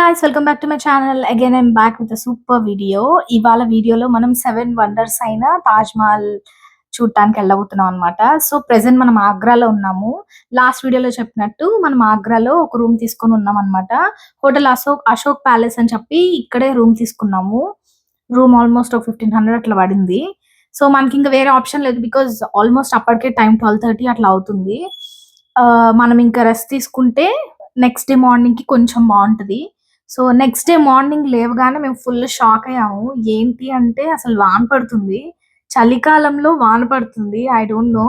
Guys welcome back to my channel again I'm back with super video ఇవాళ వీడియోలో మనం seven wonders అయిన తాజ్ మహల్ చూడటానికి వెళ్ళబోతున్నాం అనమాట సో ప్రెసెంట్ మనం ఆగ్రాలో ఉన్నాము. లాస్ట్ వీడియోలో చెప్పినట్టు మనం ఆగ్రాలో ఒక రూమ్ తీసుకొని ఉన్నాం అనమాట హోటల్ అశోక్ అశోక్ ప్యాలెస్ అని చెప్పి ఇక్కడే రూమ్ తీసుకున్నాము. రూమ్ ఆల్మోస్ట్ ఒక ఫిఫ్టీన్ హండ్రెడ్ అట్లా పడింది. సో మనకి ఇంకా వేరే ఆప్షన్ లేదు బికాజ్ ఆల్మోస్ట్ అప్పటికే టైం ట్వెల్వ్ థర్టీ అట్లా అవుతుంది. ఆ, మనం ఇంకా రెస్ట్ తీసుకుంటే నెక్స్ట్ డే మార్నింగ్కి కొంచెం బాగుంటది. సో నెక్స్ట్ డే మార్నింగ్ లేవగానే మేము ఫుల్ షాక్ అయ్యాము. ఏంటి అంటే అసలు వాన పడుతుంది. చలికాలంలో వాన పడుతుంది. ఐ డోంట్ నో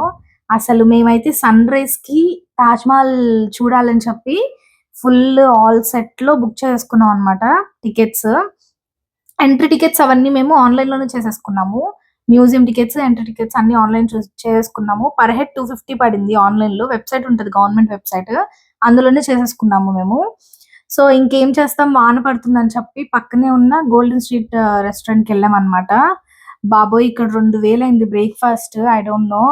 అసలు మేమైతే సన్ రైజ్కి తాజ్ మహల్ చూడాలని చెప్పి ఫుల్ ఆల్ సెట్లో బుక్ చేసుకున్నాం అనమాట టికెట్స్ ఎంట్రీ టికెట్స్ అవన్నీ మేము ఆన్లైన్లోనే చేసేసుకున్నాము. మ్యూజియం టికెట్స్ ఎంట్రీ టికెట్స్ అన్ని ఆన్లైన్ చేసుకున్నాము. పర్ హెడ్ టూ ఫిఫ్టీ పడింది ఆన్లైన్లో. వెబ్సైట్ ఉంటుంది గవర్నమెంట్ వెబ్సైట్ అందులోనే చేసేసుకున్నాము మేము. సో ఇంకేం చేస్తాం? వాన పడుతుందని చెప్పి పక్కనే ఉన్న గోల్డెన్ స్ట్రీట్ రెస్టారెంట్కి వెళ్ళాం అనమాట బాబోయ్ ఇక్కడ రెండు వేలు అయింది బ్రేక్ఫాస్ట్ ఐ డోంట్ నో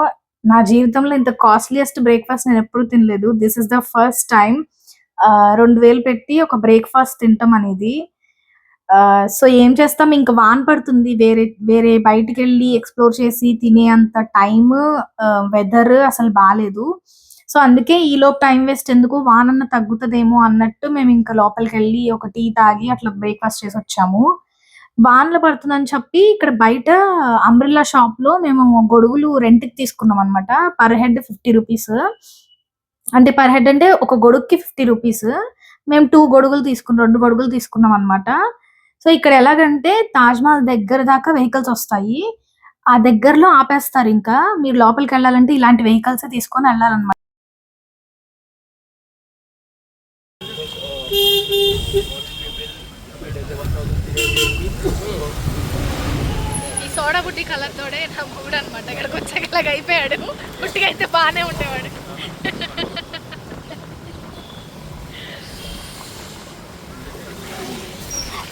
నా జీవితంలో ఇంత కాస్ట్లీయెస్ట్ బ్రేక్ఫాస్ట్ నేను ఎప్పుడు తినలేదు. This is the first time రెండు వేలు పెట్టి ఒక బ్రేక్ఫాస్ట్ తింటాం అనేది. Uh, సో ఏం చేస్తాం? ఇంకా వాన పడుతుంది. వేరే వేరే బయటికి వెళ్ళి ఎక్స్ప్లోర్ చేసి తినే అంత టైం వెదర్ అసలు బాగాలేదు సో అందుకే ఈ లోపు టైం వేస్ట్ ఎందుకు? వానన్న తగ్గుతుందేమో అన్నట్టు మేము ఇంకా లోపలికి వెళ్ళి ఒక టీ తాగి అట్లా బ్రేక్ఫాస్ట్ చేసి వచ్చాము. వానలు పడుతుందని చెప్పి ఇక్కడ బయట అంబ్రిల్లా షాప్లో మేము గొడుగులు రెంట్కి తీసుకున్నాం అనమాట పర్ హెడ్ ఫిఫ్టీ రూపీస్. అంటే పర్ హెడ్ అంటే ఒక గొడుగుకి ఫిఫ్టీ రూపీస్. మేము టూ గొడుగులు తీసుకున్నాం రెండు గొడుగులు తీసుకున్నాం అనమాట సో ఇక్కడ ఎలాగంటే తాజ్ మహల్ దగ్గర దాకా వెహికల్స్ వస్తాయి. ఆ దగ్గరలో ఆపేస్తారు ఇంకా. మీరు లోపలికి వెళ్ళాలంటే ఇలాంటి వెహికల్స్ తీసుకొని వెళ్ళాలన్నమాట ఈ కలర్ తోడే నా మూడు అనమాట ఇక్కడికి వచ్చాక అయిపోయాడు. పుట్టిగా అయితే బాగానే ఉండేవాడు.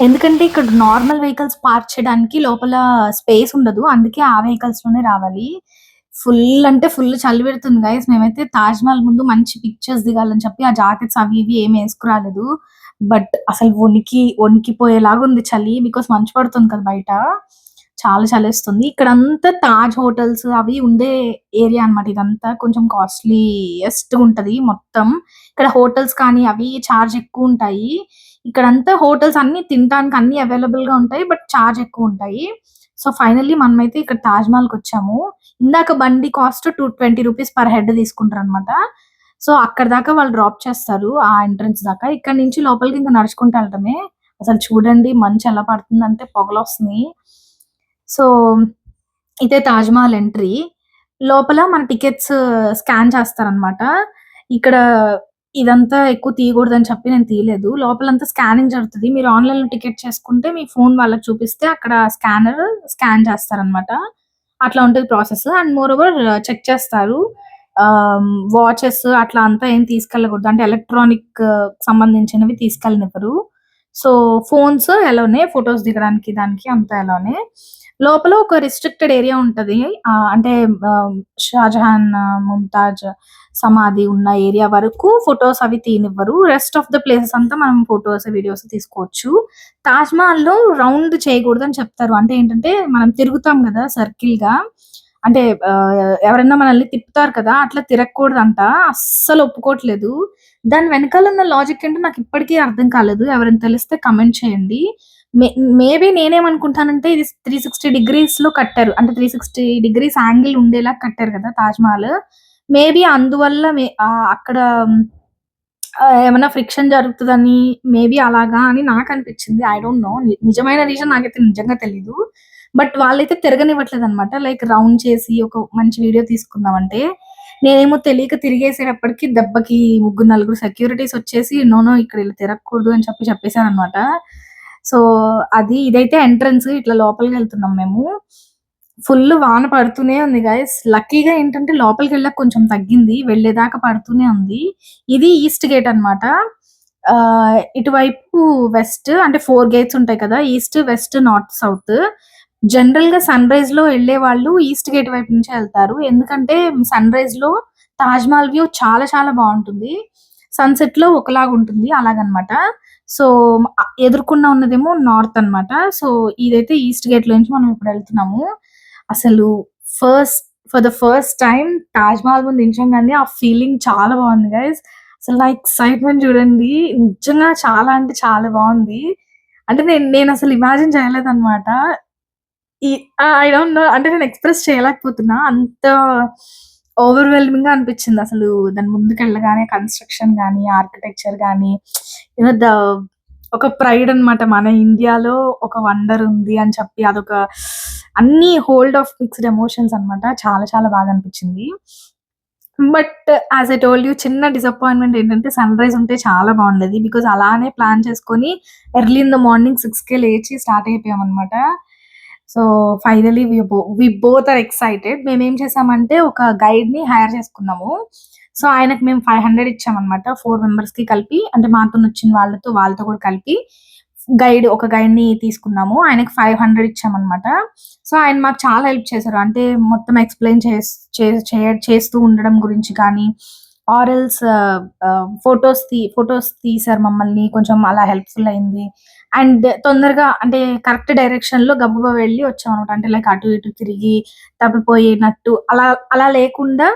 ఎందుకంటే ఇక్కడ నార్మల్ వెహికల్స్ పార్క్ చేయడానికి లోపల స్పేస్ ఉండదు. అందుకే ఆ వెహికల్స్లోనే రావాలి. ఫుల్ అంటే ఫుల్ చలి పెడుతుంది గైస్ మేమైతే తాజ్ మహల్ ముందు మంచి పిక్చర్స్ దిగాలని చెప్పి ఆ జాకెట్స్ అవి ఇవి ఏం వేసుకురాలేదు. బట్ అసలు వణికి వణికిపోయేలాగా ఉంది చలి బికాస్ మంచు పడుతుంది కదా బయట. చాలా చలిస్తుంది ఇక్కడ అంతా తాజ్ హోటల్స్ అవి ఉండే ఏరియా అన్నమాట ఇదంతా. కొంచెం కాస్ట్లీయెస్ట్ ఉంటది మొత్తం. ఇక్కడ హోటల్స్ కానీ అవి చార్జ్ ఎక్కువ ఉంటాయి. ఇక్కడంతా హోటల్స్ అన్ని తినడానికి అన్ని అవైలబుల్గా ఉంటాయి బట్ చార్జ్ ఎక్కువ ఉంటాయి. సో ఫైనల్లీ మనమైతే ఇక్కడ తాజ్ మహల్కి వచ్చాము. ఇందాక బండి cost two twenty rupees per head తీసుకుంటారు అనమాట సో అక్కడ దాకా వాళ్ళు డ్రాప్ చేస్తారు ఆ ఎంట్రన్స్ దాకా. ఇక్కడ నుంచి లోపలికి ఇంకా నడుచుకుంటూ వెళ్ళటమే. అసలు చూడండి మంచు ఎలా పడుతుందంటే పొగలు వస్తున్నాయి. సో ఇదే తాజ్ మహల్ ఎంట్రీ. లోపల మన టికెట్స్ స్కాన్ చేస్తారనమాట ఇక్కడ ఇదంతా ఎక్కువ తీయకూడదని చెప్పి నేను తీయలేదు. లోపలంతా స్కానింగ్ జరుగుతుంది. మీరు ఆన్లైన్లో టికెట్ చేసుకుంటే మీ ఫోన్ వాళ్ళకి చూపిస్తే అక్కడ స్కానర్ స్కాన్ చేస్తారనమాట అట్లా ఉంటుంది process. And more over check చేస్తారు. వాచెస్ అట్లా అంతా ఏం తీసుకెళ్ళకూడదు. అంటే ఎలక్ట్రానిక్ సంబంధించినవి తీసుకెళ్ళనివ్వరు. సో ఫోన్స్ ఎలానే ఫొటోస్ దిగడానికి దానికి అంతా ఎలానే. లోపల ఒక రిస్ట్రిక్టెడ్ ఏరియా ఉంటది. ఆ, అంటే షాజహాన్ ముంతాజ్ సమాధి ఉన్న ఏరియా వరకు ఫొటోస్ అవి తీనివ్వరు. రెస్ట్ ఆఫ్ ద ప్లేసెస్ అంతా మనం ఫొటోస్ వీడియోస్ తీసుకోవచ్చు. తాజ్ మహల్లో రౌండ్ చేయకూడదు అని చెప్తారు. అంటే ఏంటంటే మనం తిరుగుతాం కదా సర్కిల్గా. అంటే ఎవరైనా మనల్ని తిప్పుతారు కదా అట్లా తిరగకూడదంట. అస్సలు ఒప్పుకోవట్లేదు దాని వెనకాల ఉన్న లాజిక్ ఏంటో నాకు ఇప్పటికీ అర్థం కాలేదు. ఎవరైనా తెలిస్తే కమెంట్ చేయండి. మే మేబీ నేనేమనుకుంటానంటే ఇది త్రీ సిక్స్టీ డిగ్రీస్లో కట్టారు. అంటే త్రీ సిక్స్టీ డిగ్రీస్ యాంగిల్ ఉండేలా కట్టారు కదా తాజ్ మహల్ మేబీ అందువల్ల మే- అక్కడ ఏమైనా ఫ్రిక్షన్ జరుగుతుందని మేబీ అలాగా అని నాకు అనిపించింది ఐ డోంట్ నో నిజమైన రీజన్ నాకైతే నిజంగా తెలీదు. బట్ వాళ్ళైతే తిరగనివ్వట్లేదు అనమాట లైక్ రౌండ్ చేసి ఒక మంచి వీడియో తీసుకుందాం అంటే నేనేమో తెలియక తిరిగేసేటప్పటికి దెబ్బకి ముగ్గురు నలుగురు సెక్యూరిటీస్ వచ్చేసి నో నో ఇక్కడ ఇలా తిరగకూడదు అని చెప్పి చెప్పేశారు అనమాట సో అది ఇదైతే ఎంట్రన్స్ ఇట్లా లోపలికి వెళ్తున్నాం మేము. ఫుల్ వాన పడుతూనే ఉంది గైస్ లక్కీగా ఏంటంటే లోపలికి వెళ్ళక కొంచెం తగ్గింది. వెళ్ళేదాకా పడుతూనే ఉంది. ఇది ఈస్ట్ గేట్ అన్నమాట. ఆ ఇటువైపు వెస్ట్ అంటే ఫోర్ గేట్స్ ఉంటాయి కదా. ఈస్ట్ వెస్ట్ నార్త్ సౌత్ జనరల్గా సన్ రైజ్లో వెళ్ళే వాళ్ళు ఈస్ట్ గేట్ వైపు నుంచి వెళ్తారు. ఎందుకంటే సన్ రైజ్లో తాజ్ మహల్ వ్యూ చాలా చాలా బాగుంటుంది. సన్సెట్లో ఒకలాగా ఉంటుంది. అలాగనమాట. సో ఎదుర్కొన్న ఉన్నదేమో నార్త్ అన్నమాట. సో ఇదైతే ఈస్ట్ గేట్ నుంచి మనం ఇప్పుడు వెళ్తున్నాము. అసలు first for the first time Taj Mahal ముందు నించోంగానే ఆ ఫీలింగ్ చాలా బాగుంది గైస్. అసలు నా ఎక్సైట్‌మెంట్ చూడండి. నిజంగా చాలా అంటే చాలా బాగుంది. అంటే నేను నేను అసలు ఇమాజిన్ చేయలేదు అనమాట ఈ ఐ డోంట్ నో అంటే నేను ఎక్స్‌ప్రెస్ చేయలేకపోతున్నా. అంత ఓవర్‌వెల్మింగ్‌గా అనిపించింది అసలు దాని ముందుకెళ్ళగానే కన్‌స్ట్రక్షన్ గాని, ఆర్కిటెక్చర్ కానీ ద ఒక ప్రైడ్ అన్నమాట. మన ఇండియాలో ఒక వండర్ ఉంది అని చెప్పి అదొక అన్ని హోల్డ్ ఆఫ్ మిక్స్డ్ ఎమోషన్స్ అన్నమాట. చాలా చాలా బాగా అనిపించింది. But as I told you చిన్న డిసప్పాయింట్‌మెంట్ ఏంటంటే సన్ రైజ్ ఉంటే చాలా బాగుండేది. బికాజ్ అలానే ప్లాన్ చేసుకొని ఎర్లీ ఇన్ ద మార్నింగ్ సిక్స్కే లేచి start అయిపోయామన్నమాట. So finally we bo we both are excited. మేమేం చేసామంటే ఒక గైడ్‌ని హైర్ చేసుకున్నాము. సో ఆయనకు మేము 500 ఇచ్చామన్నమాట. ఫోర్ మెంబర్స్‌కి కలిపి అంటే మాతో వచ్చిన వాళ్ళతో, వాళ్ళతో కూడా కలిపి గైడ్ ఒక గైడ్‌ని తీసుకున్నాము. ఆయనకు ఫైవ్ హండ్రెడ్ ఇచ్చామన్నమాట. సో ఆయన మాకు చాలా హెల్ప్ చేశారు. అంటే మొత్తం ఎక్స్‌ప్లెయిన్ చే చేయ చేస్తూ ఉండడం గురించి కానీ ఆర్ ఎల్స్ తీ ఫోటోస్ తీశారు మమ్మల్ని. కొంచెం అలా హెల్ప్‌ఫుల్ అయింది. అండ్ తొందరగా అంటే కరెక్ట్ డైరెక్షన్లో గబ్బుగా వెళ్ళి వెళ్ళి అనమాట అంటే లైక్ అటు ఇటు తిరిగి తప్పిపోయినట్టు అలా అలా లేకుండా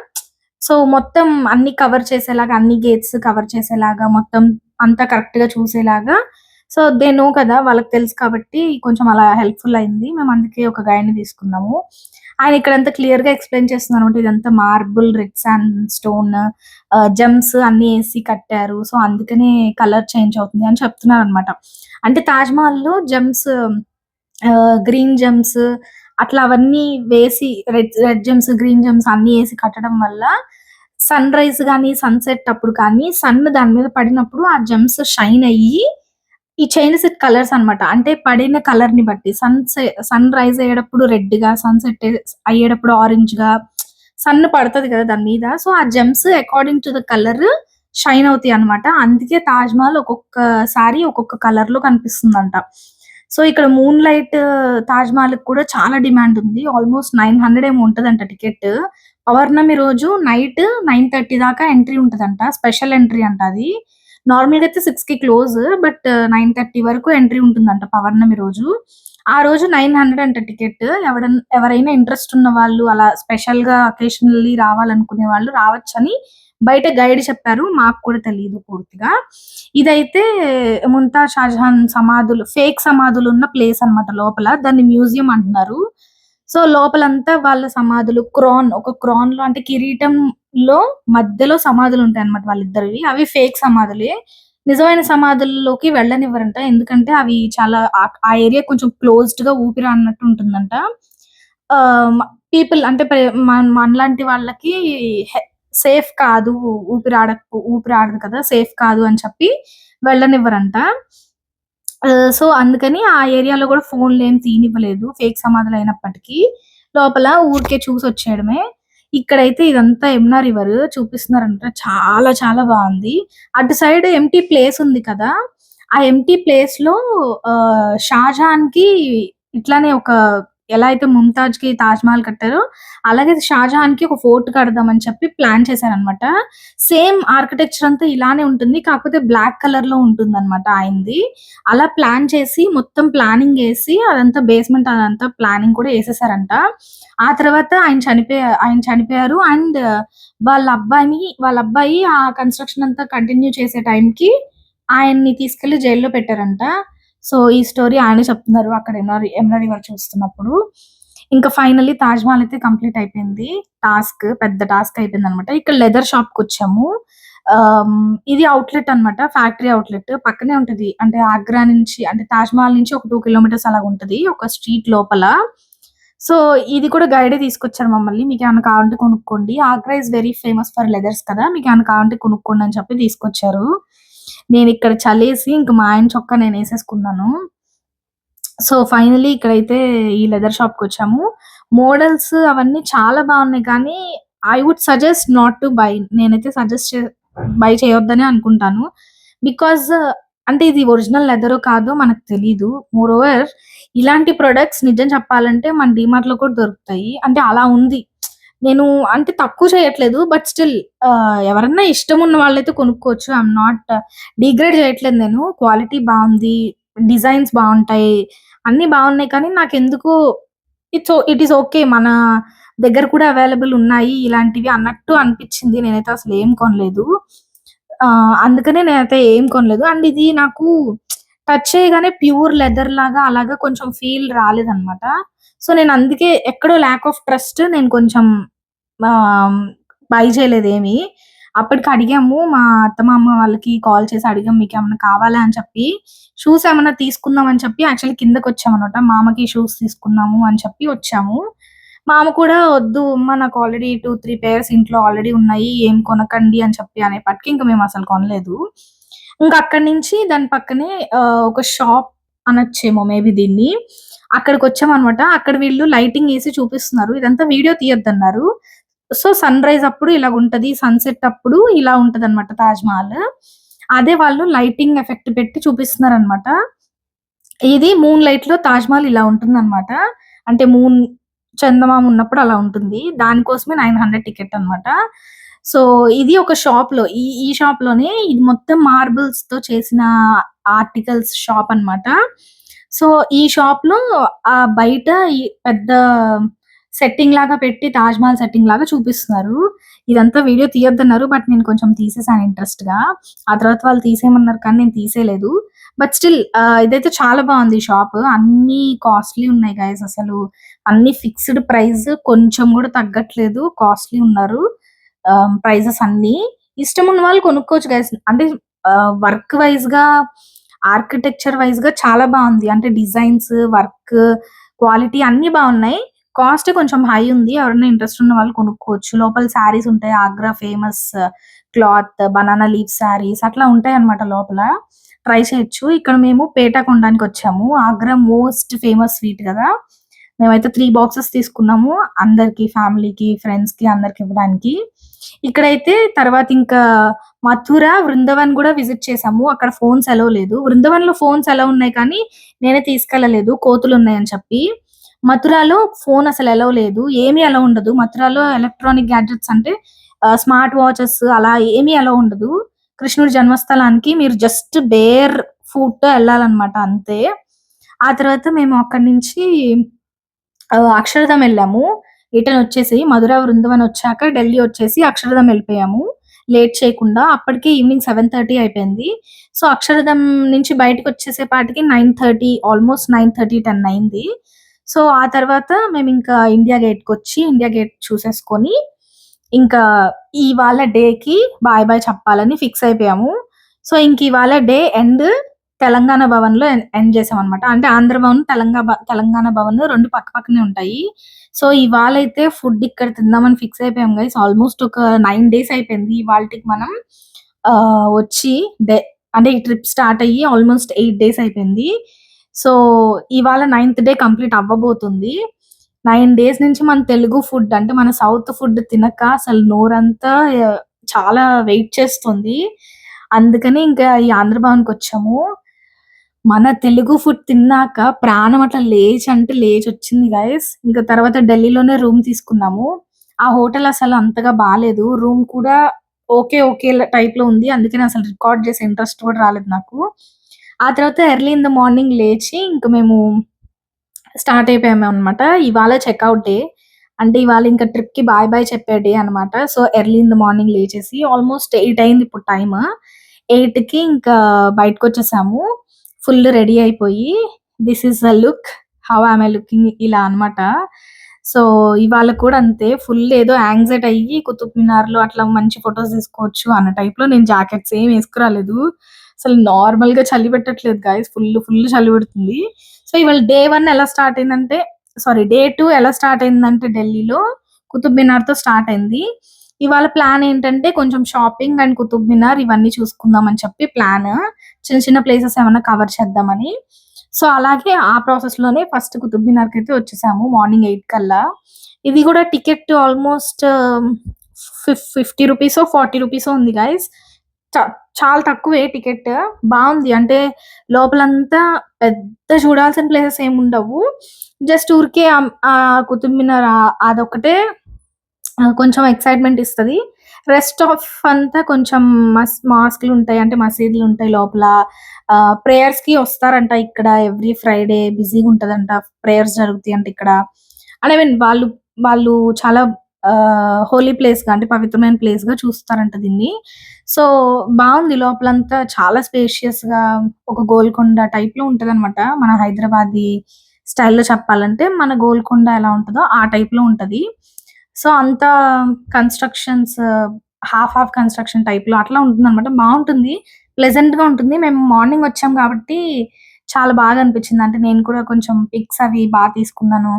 సో మొత్తం అన్ని కవర్ చేసేలాగా అన్ని గేట్స్ కవర్ చేసేలాగా మొత్తం అంతా కరెక్ట్గా చూసేలాగా సో దే నో కదా! వాళ్ళకి తెలుసు కాబట్టి కొంచెం అలా హెల్ప్‌ఫుల్ అయింది. మేము అందుకే ఒక గైడ్‌ని తీసుకున్నాము. ఆయన ఇక్కడంతా క్లియర్‌గా ఎక్స్‌ప్లెయిన్ చేస్తున్నారన్నమాట. ఇదంతా marble, red sandstone gems gems వేసి ఏసి కట్టారు. సో అందుకనే కలర్ చేంజ్ అవుతుంది అని చెప్తున్నారు అనమాట అంటే తాజ్‌మహల్‌లో జెమ్స్ ఆహ్, గ్రీన్ జెమ్స్ అట్లా అవన్నీ వేసి red red gems, green gems అన్నీ వేసి కట్టడం వల్ల సన్ రైజ్ కానీ సన్‌సెట్ అప్పుడు కానీ సన్ దాని మీద పడినప్పుడు ఆ జెమ్స్ షైన్ అయ్యి ఈ చేంజెస్ ఇట్ కలర్స్ అన్నమాట. అంటే పడిన కలర్ని బట్టి సన్ సన్ రైజ్ అయ్యేటప్పుడు రెడ్గా సన్ సన్‌సెట్ అయ్యేటప్పుడు ఆరెంజ్గా సన్ పడుతుంది కదా దాని మీద. సో ఆ gems according to the colour shine అవుతాయి అన్నమాట. అందుకే తాజ్‌మహల్ ఒక్కొక్కసారి ఒక్కొక్క కలర్లో కనిపిస్తుందంట. సో ఇక్కడ మూన్ లైట్ తాజ్ మహల్ కూడా చాలా డిమాండ్ ఉంది. ఆల్‌మోస్ట్ 900 ఏమో ఉంటదంట టికెట్. పౌర్ణమి రోజు నైట్ 9:30 దాకా ఎంట్రీ ఉంటదంట. స్పెషల్ ఎంట్రీ అంట అది. నార్మల్‌గా అయితే 6కి క్లోజ్. బట్ 9:30 వరకు ఎంట్రీ ఉంటుందంట పౌర్ణమి రోజు. ఆ రోజు 900 అంట టికెట్. ఎవడన్నా ఎవరైనా ఇంట్రెస్ట్ ఉన్న వాళ్ళు అలా స్పెషల్‌గా అకేషనల్లీ రావాలనుకునే వాళ్ళు రావచ్చని బయట గైడ్ చెప్పారు. మాకు కూడా తెలియదు పూర్తిగా. ఇదైతే ముంతా షాజహాన్ సమాధులు ఫేక్ సమాధులు ఉన్న ప్లేస్ అన్నమాట లోపల. దాన్ని మ్యూజియం అంటున్నారు. సో లోపలంతా వాళ్ళ సమాధులు క్రాన్ ఒక క్రాన్లో అంటే కిరీటంలో మధ్యలో సమాధులు ఉంటాయి అనమాట వాళ్ళిద్దరివి. అవి ఫేక్ సమాధులే. నిజమైన సమాధుల్లోకి వెళ్ళనివ్వరంట. ఎందుకంటే అవి చాలా ఆ ఏరియా కొంచెం క్లోజ్డ్గా ఉంటుందంట. అన్నట్టు ఉంటుందంట పీపుల్ అంటే మన మనలాంటి వాళ్ళకి సేఫ్ కాదు. ఊపిరాడ ఊపిరాడదు కదా! సేఫ్ కాదు అని చెప్పి వెళ్ళనివ్వరంట. సో అందుకని ఆ ఏరియాలో కూడా ఫోన్‌లేమి తీనివ్వలేదు ఫేక్ సమాధులు అయినప్పటికీ. లోపల ఊరికే చూసి వచ్చేయడమే ఇక్కడైతే ఇదంతా యమునా రివర్ చూపిస్తున్నారంట. చాలా చాలా బాగుంది. అటు సైడ్ ఎంటీ ప్లేస్ ఉంది కదా! ఆ ఎంటీ ప్లేస్లో షాజహాన్కి ఇట్లానే ఒక ఎలా అయితే ముంతాజ్‌కి తాజ్‌మహల్ కట్టారో అలాగే షాజహాన్‌కి ఒక ఫోర్ట్ కడదామని చెప్పి ప్లాన్ చేశారనమాట సేమ్ ఆర్కిటెక్చర్ అంతా ఇలానే ఉంటుంది. కాకపోతే బ్లాక్ కలర్‌లో ఉంటుందన్నమాట ఆయనది. అలా ప్లాన్ చేసి మొత్తం ప్లానింగ్ వేసి అదంతా బేస్‌మెంట్ అదంతా ప్లానింగ్ కూడా వేసేసారంట ఆ తర్వాత ఆయన చనిపోయా ఆయన చనిపోయారు. అండ్ వాళ్ళ అబ్బాయిని వాళ్ళ అబ్బాయి ఆ కన్‌స్ట్రక్షన్ అంతా కంటిన్యూ చేసే టైంకి ఆయన్ని తీసుకెళ్ళి జైల్‌లో పెట్టారంట. సో ఈ స్టోరీ ఆయన చెప్తున్నారు. అక్కడ యమునా రి యమునా రివర్ చూస్తున్నప్పుడు. ఇంకా ఫైనల్లీ తాజ్‌మహల్ అయితే కంప్లీట్ అయిపోయింది. టాస్క్ పెద్ద టాస్క్ అయిపోయింది అనమాట ఇక్కడ లెదర్ షాప్కి వచ్చాము ఇది అవుట్లెట్ అన్నమాట. ఫ్యాక్టరీ అవుట్లెట్ పక్కనే ఉంటది. అంటే ఆగ్రా నుంచి అంటే తాజ్‌మహల్ నుంచి ఒక టూ కిలోమీటర్స్ అలా ఉంటది. ఒక స్ట్రీట్ లోపల. సో ఇది కూడా గైడే తీసుకొచ్చారు మమ్మల్ని. మీకు ఏమైనా కావాలంటే కొనుక్కోండి. Agra is very famous for leathers కదా! మీకు ఏమైనా కావాలంటే కొనుక్కోండి అని చెప్పి తీసుకొచ్చారు. నేను ఇక్కడ చలేసి ఇంక మా ఆయన చొక్కా నేనేసేసుకున్నాను. సో ఫైనలీ ఇక్కడైతే ఈ లెదర్ షాప్‌కొచ్చాము. మోడల్స్ అవన్నీ చాలా బాగున్నాయి. కానీ I would suggest not to buy. నేనైతే సజెస్ట్ చే బై చేయొద్దని అనుకుంటాను. బికాజ్ అంటే ఇది ఒరిజినల్ లెదరో కాదో మనకు తెలీదు. ఓవర్ ఇలాంటి ప్రొడక్ట్స్ నిజం చెప్పాలంటే మన డీమార్ట్‌లో కూడా దొరుకుతాయి. అంటే అలా ఉంది. నేను అంటే తక్కువ చేయట్లేదు. బట్ స్టిల్ ఎవరన్నా ఇష్టం ఉన్న వాళ్ళైతే కొనుక్కోవచ్చు. ఐఎమ్ నాట్ డిగ్రేడ్ చేయట్లేదు నేను. క్వాలిటీ బాగుంది డిజైన్స్ బాగుంటాయి అన్నీ బాగున్నాయి కానీ నాకు ఎందుకు ఇట్స్ ఇట్ ఈస్ ఓకే. మన దగ్గర కూడా అవైలబుల్ ఉన్నాయి ఇలాంటివి అన్నట్టు అనిపించింది నేనైతే అసలు ఏం కొనలేదు. అందుకనే నేనైతే ఏం కొనలేదు. అండ్ ఇది నాకు టచ్ చేయగానే ప్యూర్ లెదర్ లాగా అలాగా కొంచెం ఫీల్ రాలేదన్నమాట. సో, నేను అందుకే ఎక్కడో ల్యాక్ ఆఫ్ ట్రస్ట్ నేను కొంచెం బై బై చేయలేదేమి. అప్పటికి అడిగాము మా అత్తమామ వాళ్ళకి కాల్ చేసి అడిగాం ఏమైనా కావాలా అని చెప్పి. షూస్ ఏమైనా తీసుకుందాం అని చెప్పి యాక్చువల్లీ అనమాట మామకి షూస్ తీసుకుందాము అని చెప్పి వచ్చాము. మామ కూడా వద్దు అమ్మ నాకు ఆల్రెడీ టూ త్రీ పేర్స్ ఇంట్లో ఆల్రెడీ ఉన్నాయి. ఏం కొనకండి అని చెప్పి అనేపటికి ఇంకా మేము అసలు కొనలేదు. ఇంకా అక్కడి నుంచి దాని పక్కనే ఒక షాప్ అనొచ్చేమో మేబీ దీన్ని. అక్కడికి వచ్చామన్నమాట అక్కడ వీళ్ళు లైటింగ్ వేసి చూపిస్తున్నారు. ఇదంతా వీడియో తీయొద్దన్నారు. సో, సన్ రైజ్ అప్పుడు ఇలా ఉంటది సన్‌సెట్ అప్పుడు ఇలా ఉంటదన్నమాట తాజ్‌మహల్. అదే వాళ్ళు లైటింగ్ ఎఫెక్ట్ పెట్టి చూపిస్తున్నారు అనమాట ఇది మూన్ లైట్లో తాజ్ తాజ్‌మహల్ ఇలా ఉంటుందన్నమాట. అంటే మూన్ చందమామ ఉన్నప్పుడు అలా ఉంటుంది. దానికోసమే 900 టికెట్ అన్నమాట. సో, ఇది ఒక షాప్లో ఈ ఈ షాప్‌లోనే ఇది మొత్తం మార్బుల్స్తో చేసిన ఆర్టికల్స్ షాప్ అన్నమాట. సో, ఈ షాప్లో ఆ బయట పెద్ద సెట్టింగ్ లాగా పెట్టి తాజ్‌మహల్ సెట్టింగ్ లాగా చూపిస్తున్నారు. ఇదంతా వీడియో తీయొద్దన్నారు. బట్ నేను కొంచెం తీసేసాను ఇంట్రెస్ట్గా ఆ తర్వాత వాళ్ళు తీసేయమన్నారు కానీ నేను తీసేయలేదు. బట్ స్టిల్ ఇదైతే చాలా బాగుంది ఈ షాప్. అన్ని కాస్ట్‌లీ ఉన్నాయి గైస్ అసలు. అన్ని ఫిక్స్‌డ్ ప్రైస్ కొంచెం కూడా తగ్గట్లేదు. కాస్ట్‌లీ ఉన్నారు. Um, ప్రైజెస్ అన్ని ఇష్టం ఉన్న వాళ్ళు కొనుక్కోవచ్చు గైస్. అంటే వర్క్ వైజ్గా ఆర్కిటెక్చర్ వైస్‌గా చాలా బాగుంది అంటే డిజైన్స్, వర్క్, క్వాలిటీ అన్ని బాగున్నాయి కాస్ట్ కొంచెం హై ఉంది. ఎవరైనా ఇంట్రెస్ట్ ఉన్న వాళ్ళు కొనుక్కోవచ్చు. లోపల శారీస్ ఉంటాయి. Agra famous cloth, banana leaf saris అట్లా ఉంటాయి అనమాట లోపల. ట్రై చేయొచ్చు. ఇక్కడ మేము పేట కొనడానికొచ్చాము. ఆగ్రా మోస్ట్ ఫేమస్ స్వీట్ కదా మేమైతే త్రీ బాక్సెస్ తీసుకున్నాము. అందరికి ఫ్యామిలీకి, ఫ్రెండ్స్‌కి అందరికి ఇవ్వడానికి. ఇక్కడైతే తర్వాత ఇంకా మథుర, వృందావన్ కూడా విజిట్ చేసాము. అక్కడ ఫోన్స్ అలో లేదు. వృందావన్‌లో ఫోన్స్ అలౌ ఉన్నాయి కానీ నేనే తీసుకెళ్ళలేదు కోతులున్నాయని చెప్పి. మథురాలో ఫోన్ అసలు అలౌ లేదు. ఏమీ అలౌ ఉండదు. మథురాలో ఎలక్ట్రానిక్ గ్యాడ్జెట్స్ అంటే స్మార్ట్ వాచెస్ అలా ఏమీ అలో ఉండదు. కృష్ణుడి జన్మస్థలానికి మీరు జస్ట్ బేర్ ఫుడ్తో వెళ్ళాలన్నమాట అంతే. ఆ తర్వాత మేము అక్కడి నుంచి ఆహ్, వెళ్ళాము రిటర్న్ వచ్చేసి మధుర, వృందావన్ వచ్చాక ఢిల్లీ వచ్చేసి అక్షరధం వెళ్ళిపోయాము లేట్ చేయకుండా. అప్పటికే ఈవినింగ్ 7:30 అయిపోయింది. సో, అక్షరధం నుంచి బయటకొచ్చేసేపాటికి 9:30 ఆల్‌మోస్ట్ 9:30, 10 అయింది. సో, ఆ తర్వాత మేము ఇంకా ఇండియా గేట్‌కొచ్చి ఇండియా గేట్ చూసేసుకొని ఇంకా ఇవాళ డేకి బాయ్ బాయ్ చెప్పాలని ఫిక్స్ అయిపోయాము. సో, ఇంక ఇవాళ డే ఎండ్ తెలంగాణ భవన్‌లో ఎం ఎండ్ చేసామన్నమాట. అంటే ఆంధ్ర భవన్, తెలంగాణ తెలంగాణ భవన్ రెండు పక్క పక్కనే ఉంటాయి. సో, ఇవాళ అయితే ఫుడ్ ఇక్కడ తిందామని ఫిక్స్ అయిపోయాం గైస్. ఆల్‌మోస్ట్ ఒక నైన్ డేస్ అయిపోయింది. ఇవాళకి మనం వచ్చి డే అంటే ఈ ట్రిప్ స్టార్ట్ అయ్యి ఆల్‌మోస్ట్ ఎయిట్ డేస్ అయిపోయింది. సో, ఇవాళ నైన్త్ డే కంప్లీట్ అవ్వబోతుంది. నైన్ డేస్ నుంచి మన తెలుగు ఫుడ్ అంటే మన సౌత్ ఫుడ్ తినక అసలు నోరంతా చాలా వెయిట్ చేస్తుంది. అందుకని ఇంకా ఈ ఆంధ్ర వచ్చాము మన తెలుగు ఫుడ్ తిన్నాక ప్రాణం అట్లా లేచి అంటే లేచి వచ్చింది గైస్. ఇంకా తర్వాత ఢిల్లీలోనే రూమ్ తీసుకున్నాము. ఆ హోటల్ అసలు అంతగా బాగాలేదు రూమ్ కూడా ఓకే. ఓకే టైప్లో ఉంది. అందుకని అసలు రికార్డ్ చేసే ఇంట్రెస్ట్ కూడా రాలేదు నాకు. ఆ తర్వాత ఎర్లీ ఇన్ ద మార్నింగ్ లేచి ఇంకా మేము స్టార్ట్ అయిపోయామన్నమాట. ఇవాళ చెక్అవుట్ డే. అంటే ఇవాళ ఇంకా ట్రిప్కి బాయ్ బాయ్ చెప్పే డే అన్నమాట. So, early in the morning లేచేసి almost eight అయింది ఇప్పుడు టైమ్. కి ఇంకా బయటకొచ్చేసాము. ఫుల్ రెడీ అయిపోయి this is a look. How am I looking ఇలా అన్నమాట. సో, ఇవాళ కూడా అంతే ఫుల్ ఏదో యాంగ్జైట్ అయ్యి కుతుబ్ మినార్‌లో అట్లా మంచి ఫోటోస్ తీసుకోవచ్చు అన్న టైప్‌లో నేను జాకెట్స్ ఏం వేసుకురాలేదు అసలు నార్మల్‌గా చలి పెట్టట్లేదు గైస్. ఫుల్ ఫుల్ చలి పెడుతుంది. సో, ఇవాళ డే వన్ ఎలా స్టార్ట్ అయిందంటే సారీ డే టూ ఎలా స్టార్ట్ అయిందంటే ఢిల్లీలో కుతుబ్ మినార్‌తో స్టార్ట్ అయింది. ఇవాళ ప్లాన్ ఏంటంటే కొంచెం షాపింగ్ అండ్ కుతుబ్ మినార్ ఇవన్నీ చూసుకుందాం అని చెప్పి ప్లాన్. చిన్న చిన్న ప్లేసెస్ ఏమైనా కవర్ చేద్దామని. సో, అలాగే ఆ ప్రాసెస్లోనే ఫస్ట్ కుతుబ్ అయితే వచ్చేసాము మార్నింగ్ ఎయిట్ కల్లా. ఇది కూడా టికెట్ ఆల్‌మోస్ట్ ఫిఫ్ 50 రూపీసో, 40 రూపీసో ఉంది గైస్. చ చాలా తక్కువే టికెట్. బాగుంది అంటే లోపలంతా పెద్ద చూడాల్సిన ప్లేసెస్ ఏముండవు. జస్ట్ ఊరికే ఆహ్, కుతుబ్ మినార్ అదొకటే అదొక్కటే కొంచెం ఎక్సైట్‌మెంట్ ఇస్తది. రెస్ట్ ఆఫ్ అంతా కొంచెం మస్ మాస్క్‌లుంటాయి. అంటే మసీదులు ఉంటాయి లోపల. ప్రేయర్స్‌కి వస్తారంట ఇక్కడ ఎవ్రీ ఫ్రైడే బిజీగుంటదంట. ప్రేయర్స్ జరుగుతాయి అంట ఇక్కడ. అండ్ ఐ మీన్ వాళ్ళు వాళ్ళు చాలా హోలీ ప్లేస్‌గా అంటే పవిత్రమైన ప్లేస్‌గా చూస్తారంట దీన్ని. సో, బాగుంది లోపలంతా చాలా స్పేషియస్‌గా ఒక గోల్కొండ టైప్‌లో ఉంటదనమాట. మన హైదరాబాదీ స్టైల్‌లో చెప్పాలంటే మన గోల్కొండ ఎలా ఉంటదో ఆ టైప్‌లో ఉంటది. సో, అంతా కన్‌స్ట్రక్షన్స్ హాఫ్ హాఫ్ కన్‌స్ట్రక్షన్ టైప్‌లో అట్లా ఉంటుందనమాట. బాగుంటుంది ప్లెజెంట్‌గా ఉంటుంది. మేము మార్నింగ్ వచ్చాం కాబట్టి చాలా బాగా అనిపించింది. అంటే నేను కూడా కొంచెం పిక్స్ అవి బాగా తీసుకున్నాను.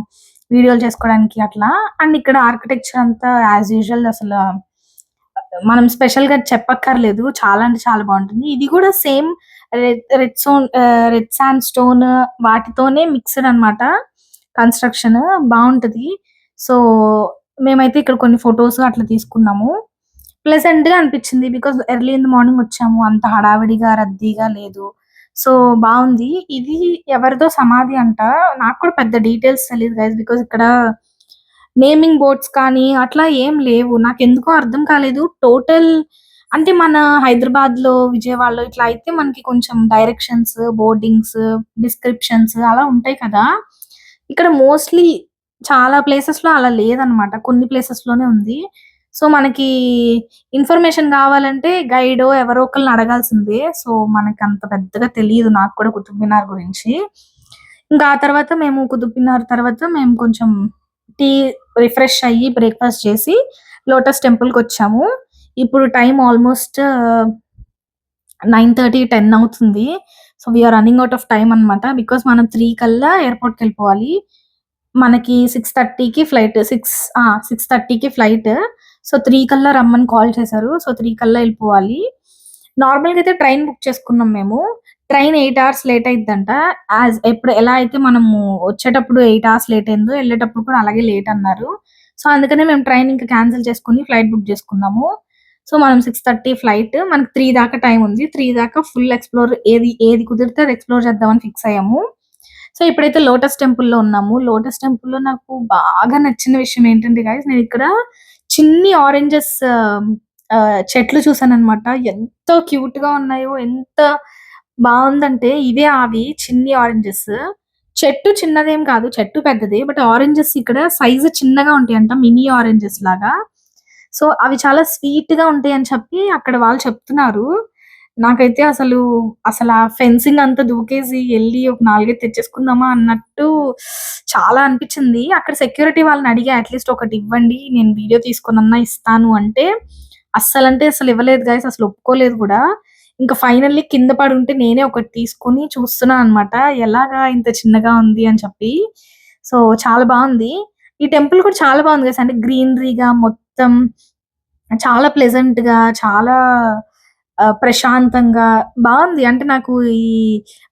వీడియోలు చేసుకోవడానికి అట్లా. అండ్ ఇక్కడ ఆర్కిటెక్చర్ అంతా యాజ్ యూజువల్ అసలు మనం స్పెషల్‌గా చెప్పక్కర్లేదు. చాలా అంటే చాలా బాగుంటుంది ఇది కూడా సేమ్ రెడ్ రెడ్ సోన్ రెడ్ సాండ్ స్టోన్ వాటితోనే మిక్స్‌డ్ అనమాట. కన్‌స్ట్రక్షన్ బాగుంటుంది సో, మేమైతే ఇక్కడ కొన్ని ఫొటోస్ అట్లా తీసుకున్నాము. ప్లెజెంట్‌గా అనిపించింది. Because early in the morning వచ్చాము. అంత హడావిడిగా, రద్దీగా లేదు. సో, బాగుంది ఇది ఎవరిదో సమాధి అంట. నాకు కూడా పెద్ద డీటెయిల్స్ తెలియదు గైస్. బికాస్ ఇక్కడ నేమింగ్ బోర్డ్స్ కానీ అట్లా ఏం లేవు. నాకు ఎందుకో అర్థం కాలేదు. టోటల్ అంటే మన హైదరాబాద్లో విజయవాడలో ఇట్లా అయితే మనకి కొంచెం డైరెక్షన్స్, బోర్డింగ్స్, డిస్క్రిప్షన్స్ అలా ఉంటాయి కదా! ఇక్కడ మోస్ట్‌లీ చాలా ప్లేసెస్‌లో అలా లేదనమాట. కొన్ని ప్లేసెస్‌లోనే ఉంది. సో, మనకి ఇన్ఫర్మేషన్ కావాలంటే గైడో ఎవరో ఒకరిని అడగాల్సిందే. సో, మనకంత పెద్దగా తెలియదు నాకు కూడా కుతుబ్ మినార్ గురించి. ఇంకా ఆ తర్వాత మేము కుతుబ్ మినార్ తర్వాత మేము కొంచెం టీ రిఫ్రెష్ అయ్యి బ్రేక్‌ఫాస్ట్ చేసి లోటస్ టెంపుల్‌కొచ్చాము. ఇప్పుడు టైం ఆల్‌మోస్ట్ 9:30, 10 అవుతుంది. So, we're running out of time అనమాట. బికాస్ మనం త్రీ కల్లా ఎయిర్‌పోర్ట్‌కెళ్ళిపోవాలి. మనకి 6:30కి ఫ్లైట్. సిక్స్ ఆ! 6:30కి ఫ్లైట్. సో, త్రీ కల్లా రమ్మని కాల్ చేశారు. సో, త్రీ కల్లా వెళ్ళిపోవాలి నార్మల్‌గా అయితే ట్రైన్ బుక్ చేసుకున్నాం మేము. ట్రైన్ ఎయిట్ అవర్స్ లేట్ అయిద్దంట. యాజ్ ఎప్పుడు ఎలా అయితే మనము వచ్చేటప్పుడు ఎయిట్ అవర్స్ లేట్ అయిందో, వెళ్ళేటప్పుడు కూడా అలాగే లేట్ అన్నారు. సో, అందుకనే మేము ట్రైన్ ఇంకా క్యాన్సిల్ చేసుకొని ఫ్లైట్ బుక్ చేసుకున్నాము. సో, మనం 6:30 ఫ్లైట్. మనకి త్రీ దాకా టైం ఉంది. త్రీ దాకా ఫుల్ ఎక్స్‌ప్లోర్ ఏది ఏది కుదిరితే అది ఎక్స్‌ప్లోర్ చేద్దామని ఫిక్స్ అయ్యాము. సో, ఇప్పుడైతే లోటస్ టెంపుల్‌లో ఉన్నాము. లోటస్ టెంపుల్‌లో నాకు బాగా నచ్చిన విషయం ఏంటంటే గైస్ నేను ఇక్కడ చిన్ని ఆరెంజెస్ ఆహ్, చెట్లు చూసాననమాట. ఎంత క్యూట్‌గా ఉన్నాయో, ఎంత బాగుందంటే ఇవే అవి చిన్ని ఆరెంజెస్. చెట్టు చిన్నదేం కాదు. చెట్టు పెద్దది బట్ ఆరెంజెస్ ఇక్కడ సైజు చిన్నగా ఉంటాయంట. మినీ ఆరెంజెస్ లాగా. సో, అవి చాలా స్వీట్గా ఉంటాయి అని చెప్పి అక్కడ వాళ్ళు చెప్తున్నారు. నాకైతే అసలు, అసలా ఫెన్సింగ్ అంతా దూకేసి ఎళ్ళి ఒక 4, 5 తెచ్చేసుకుందామా అన్నట్టు చాలా అనిపించింది. అక్కడ సెక్యూరిటీ వాళ్ళని అడిగా అట్‌లీస్ట్ ఒకటి ఇవ్వండి. నేను వీడియో తీసుకొనన్నా ఇస్తాను అంటే, అస్సలంటే అసలు ఇవ్వలేదు గైస్. అసలు ఒప్పుకోలేదు కూడా. ఇంకా ఫైనల్లీ కింద పడుంటే నేనే ఒకటి తీసుకొని చూస్తున్నాను అనమాట. ఎలాగా ఇంత చిన్నగా ఉంది అని చెప్పి. సో, చాలా బావుంది. ఈ టెంపుల్ కూడా చాలా బావుంది గైస్. అంటే గ్రీనరీగా మొత్తం చాలా ప్లెజెంట్‌గా చాలా ప్రశాంతంగా బాగుంది అంటే నాకు ఈ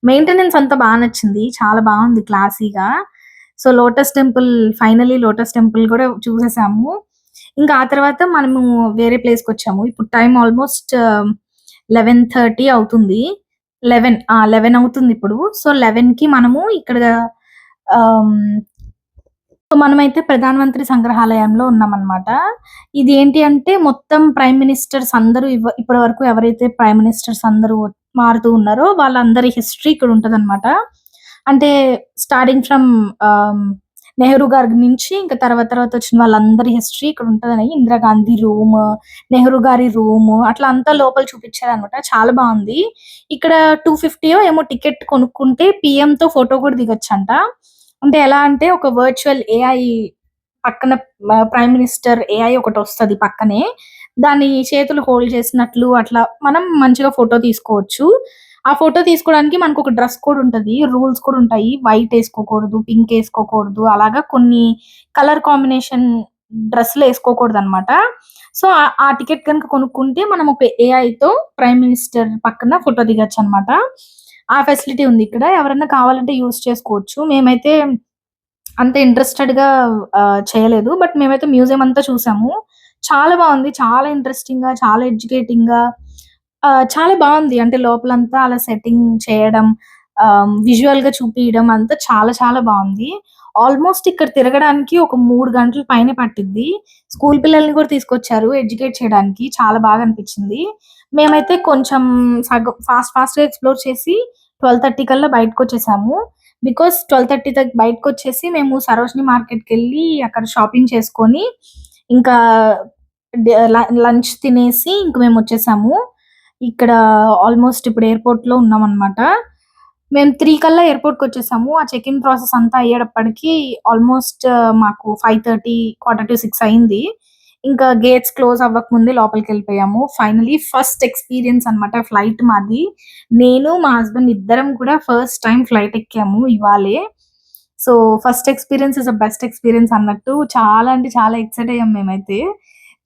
మెయింటెనెన్స్ అంతా బా నచ్చింది. చాలా బాగుంది క్లాసీగా. So, lotus temple finally lotus temple కూడా చూసేసాము. ఇంకా ఆ తర్వాత మనము వేరే ప్లేస్‌కొచ్చాము. ఇప్పుడు టైం ఆల్‌మోస్ట్ 11:30 అవుతుంది. 11 ఆ! 11 అవుతుందిప్పుడు. సో, 11కి మనము ఇక్కడ ఆహ్, సో, మనమైతే ప్రధాన మంత్రి సంగ్రహాలయంలో ఉన్నామన్నమాట ఇది ఏంటి అంటే మొత్తం ప్రైమ్ మినిస్టర్స్ అందరూ ఇవ ఇప్పటి వరకు ఎవరైతే ప్రైమ్ మినిస్టర్స్ అందరూ మారుతూ ఉన్నారో వాళ్ళందరి హిస్టరీ ఇక్కడ ఉంటదన్నమాట అంటే స్టార్టింగ్ ఫ్రమ్ నెహ్రూ గారి నుంచి ఇంకా తర్వాత తర్వాత వచ్చిన వాళ్ళందరి హిస్టరీ ఇక్కడ ఉంటదని ఇందిరాగాంధీ రూమ్, నెహ్రూ గారి రూమ్ అట్లా అంతా లోపల చూపించారనమాట. చాలా బాగుంది ఇక్కడ 250 ఏమో టికెట్ కొనుక్కుంటే పీఎంతో ఫోటో కూడా దిగొచ్చంట. అంటే ఎలా అంటే ఒక వర్చువల్ ఏఐ పక్కన ప్రైమ్ మినిస్టర్ ఏఐ ఒకటి వస్తుంది పక్కనే. దాన్ని చేతులు హోల్డ్ చేసినట్లు అట్లా మనం మంచిగా ఫోటో తీసుకోవచ్చు. ఆ ఫోటో తీసుకోవడానికి ఒక డ్రెస్ కోడ్ ఉంటది. రూల్స్ కూడా ఉంటాయి. వైట్ వేసుకోకూడదు పింక్ వేసుకోకూడదు అలాగా కొన్ని కలర్ కాంబినేషన్ డ్రెస్‌లు అనమాట సో, ఆ టికెట్ కనుక కొనుక్కుంటే మనం ఒక ఏఐతో ప్రైమ్ మినిస్టర్ పక్కన ఫోటో దిగొచ్చనమాట. ఆ ఫెసిలిటీ ఉంది ఇక్కడ. ఎవరైనా కావాలంటే యూస్ చేసుకోవచ్చు. మేమైతే అంత ఇంట్రెస్టెడ్‌గా గా చేయలేదు. బట్ మేమైతే మ్యూజియం అంతా చూసాము. చాలా బాగుంది చాలా ఇంట్రెస్టింగ్‌గా, చాలా ఎడ్యుకేటింగ్‌గా గా చాలా బాగుంది అంటే లోపలంతా అలా సెట్టింగ్ చేయడం, విజువల్ విజువల్‌గా చూపించడం అంతా చాలా చాలా బాగుంది ఆల్మోస్ట్ ఇక్కడ తిరగడానికి ఒక మూడు గంటల పైన పట్టింది స్కూల్ పిల్లల్ని కూడా తీసుకొచ్చారు ఎడ్యుకేట్ చేయడానికి. చాలా బాగా అనిపించింది. మేమైతే కొంచెం సగం ఫాస్ట్ ఫాస్ట్గా ఎక్స్ప్లోర్ చేసి ట్వెల్వ్ థర్టీ కల్లా బయటకు వచ్చేసాము. బికాస్ ట్వెల్వ్ థర్టీ బయటకు వచ్చేసి మేము సరోజిని మార్కెట్కి వెళ్ళి అక్కడ షాపింగ్ చేసుకొని ఇంకా లంచ్ తినేసి ఇంక మేము వచ్చేసాము. ఇక్కడ ఆల్మోస్ట్ ఇప్పుడు ఎయిర్పోర్ట్లో ఉన్నాం అనమాట మేము త్రీ కల్లా ఎయిర్పోర్ట్కి వచ్చేసాము. ఆ చెక్ ఇన్ ప్రాసెస్ అంతా అయ్యేటప్పటికి ఆల్మోస్ట్ మాకు five thirty quarter to six అయింది. ఇంకా గేట్స్ క్లోజ్ అవ్వక ముందే లోపలికి వెళ్ళిపోయాము. ఫైనలీ ఫస్ట్ ఎక్స్పీరియన్స్ అనమాట ఫ్లైట్ మాది. నేను మా హస్బెండ్ ఇద్దరం కూడా ఫస్ట్ టైం ఫ్లైట్ ఎక్కాము ఇవాళే. So first experience is a best experience అన్నట్టు చాలా అంటే చాలా ఎక్సైట్ అయ్యాం మేమైతే.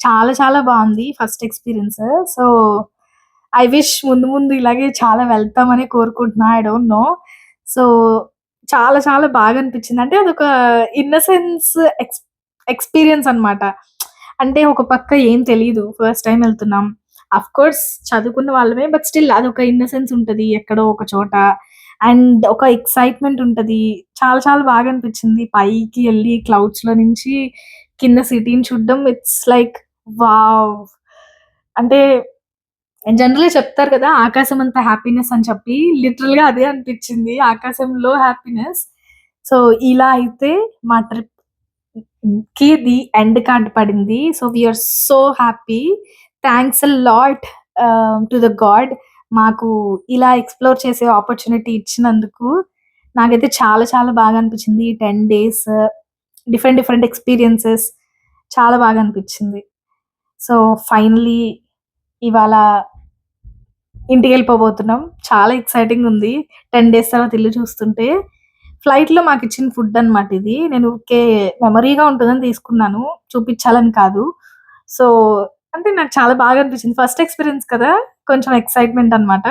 చాలా చాలా బాగుంది first experience so I wish ముందు ముందు ఇలాగే చాలా వెళ్తామని కోరుకుంటున్నా ఐ డోంట్ నో సో చాలా చాలా బాగా అనిపించింది. అంటే అదొక ఇన్నసెన్స్ ఎక్స్ ఎక్స్పీరియన్స్ అన్నమాట. అంటే ఒక పక్క ఏం తెలియదు ఫస్ట్ టైం వెళ్తున్నాం. అఫ్ కోర్స్ చదువుకున్న వాళ్ళమే బట్ స్టిల్ అదొక ఇన్నసెన్స్ ఉంటుంది ఎక్కడో ఒక చోట. అండ్ ఒక ఎక్సైట్మెంట్ ఉంటది. చాలా చాలా బాగా అనిపించింది. పైకి వెళ్ళి క్లౌడ్స్లో నుంచి కింద సిటీని చూడడం ఇట్స్ లైక్ వావ్ అంటే జనరల్గా చెప్తారు కదా ఆకాశం అంతా హ్యాపీనెస్ అని చెప్పి లిటరల్గా అదే అనిపించింది ఆకాశంలో హ్యాపీనెస్ సో ఇలా అయితే మా ట్రిప్కి ది ఎండ్ కార్డ్ పడింది. So we're so happy thanks a lot to the god మాకు ఇలా ఎక్స్ప్లోర్ చేసే ఆపర్చునిటీ ఇచ్చినందుకు నాకైతే చాలా చాలా బాగా అనిపించింది. Ten days different different experiences చాలా బాగా అనిపించింది. సో ఫైనలీ ఇవాళ ఇంటికి వెళ్ళిపోబోతున్నాం చాలా ఎక్సైటింగ్ ఉంది. టెన్ డేస్ తర్వాత ఇల్లు చూస్తుంటే ఫ్లైట్లో మాకు ఇచ్చిన ఫుడ్ అనమాట ఇది. నేను ఊరికే మెమరీగా ఉంటుందని తీసుకున్నాను. చూపించాలని కాదు. సో అంటే నాకు చాలా బాగా అనిపించింది. ఫస్ట్ ఎక్స్పీరియన్స్ కదా? కొంచెం ఎక్సైట్మెంట్ అన్నమాట.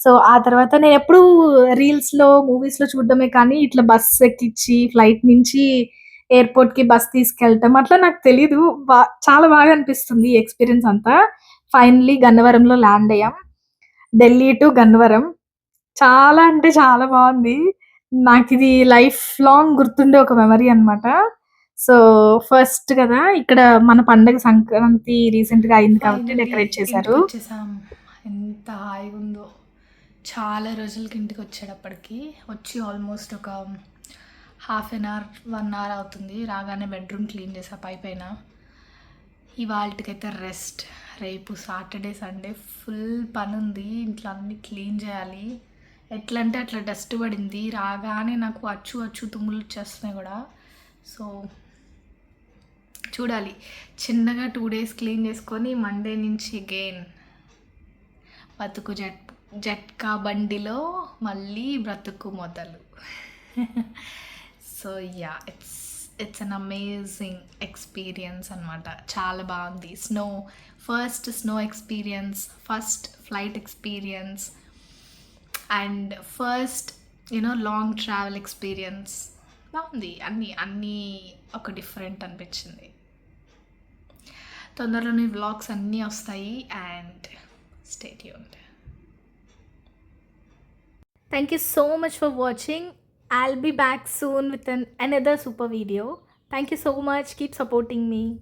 సో ఆ తర్వాత నేను ఎప్పుడు రీల్స్లో మూవీస్లో చూడడమే కానీ ఇట్లా బస్ ఎక్కించి ఫ్లైట్ నుంచి ఎయిర్పోర్ట్కి బస్ తీసుకెళ్ళటం అట్లా నాకు తెలీదు. బా- చాలా బాగా అనిపిస్తుంది ఎక్స్పీరియన్స్ అంతా. ఫైనలీ గన్నవరంలో ల్యాండ్ అయ్యాం. ఢిల్లీ టు గన్నవరం. చాలా అంటే చాలా బాగుంది. నాకు ఇది లైఫ్ లాంగ్ గుర్తుండే ఒక మెమరీ అన్నమాట. సో ఫస్ట్ కదా ఇక్కడ మన పండగ సంక్రాంతి రీసెంట్గా అయింది కాబట్టి డెకరేట్ చేశారు. ఎంత హాయిగా ఉందో చాలా రోజులకి ఇంటికి వచ్చేటప్పటికి వచ్చి ఆల్మోస్ట్ ఒక half an hour one hour అవుతుంది. రాగానే బెడ్రూమ్ క్లీన్ చేసా పై పైన ఇవాళకైతే రెస్ట్. రేపు సాటర్డే సండే ఫుల్ పని ఉంది ఇంట్లో అన్ని క్లీన్ చేయాలి. ఎట్లా అంటే అట్లా డస్ట్ పడింది. రాగానే నాకు అచ్చు అచ్చు తుమ్ములు వచ్చేస్తున్నాయి కూడా. సో చూడాలి. చిన్నగా టూ డేస్ క్లీన్ చేసుకొని మండే నుంచి అగైన్ బతుకు జట్ జట్కా బండిలో మళ్ళీ బ్రతుకు మొదలు. So ya it's it's an amazing experience అనమాట చాలా బాగుంది. Snow first snow experience first flight experience and first you know long travel experience బాగుంది. అన్నీ అన్నీ ఒక డిఫరెంట్ అనిపించింది. తొందరలోనే వ్లాగ్స్ అన్నీ వస్తాయి and stay Yoon thank you so much for watching I'll be back soon with an, another super video. Thank you so much. Keep supporting me.